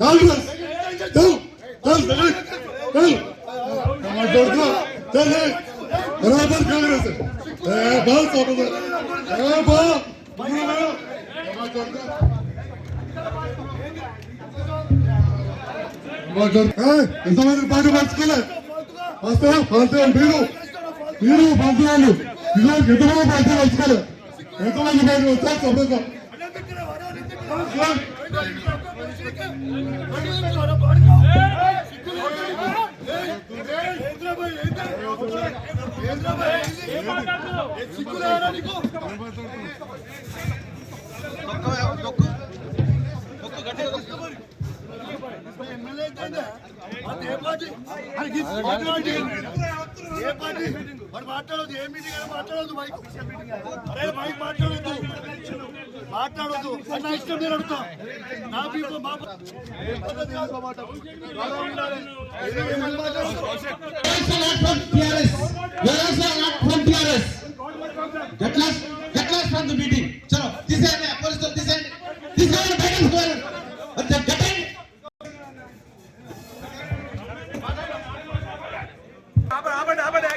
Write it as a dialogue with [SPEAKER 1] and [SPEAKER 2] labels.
[SPEAKER 1] కాంగ్రెస్ చల్ చల్ చల్ చల్ మాట్లాడుతున్నా చల్ బరాబర్ కాంగ్రెస్ ఏ ఎంతమంది పార్టీ మార్చుకోలే. వస్తా మీరు. మీరు ఎంతమంది ఎంతమంది పార్టీ? వచ్చా
[SPEAKER 2] మాట్లాడదు ఏ మీటింగ్ అయినా మాట్లాడదు మైక్. అరే మైక్ మాట్లాడదు మాట్లాడొద్దు అన్న ఇష్టం నేను అడుగుతా నా పీపుల్ మా
[SPEAKER 3] also not from TRS. You are also not from TRS. Get lost, get lost from the meeting. Chalo, this end, police, this end, this end, back and forth. But the get in.
[SPEAKER 4] ఆపండి ఆపండి ఆపండి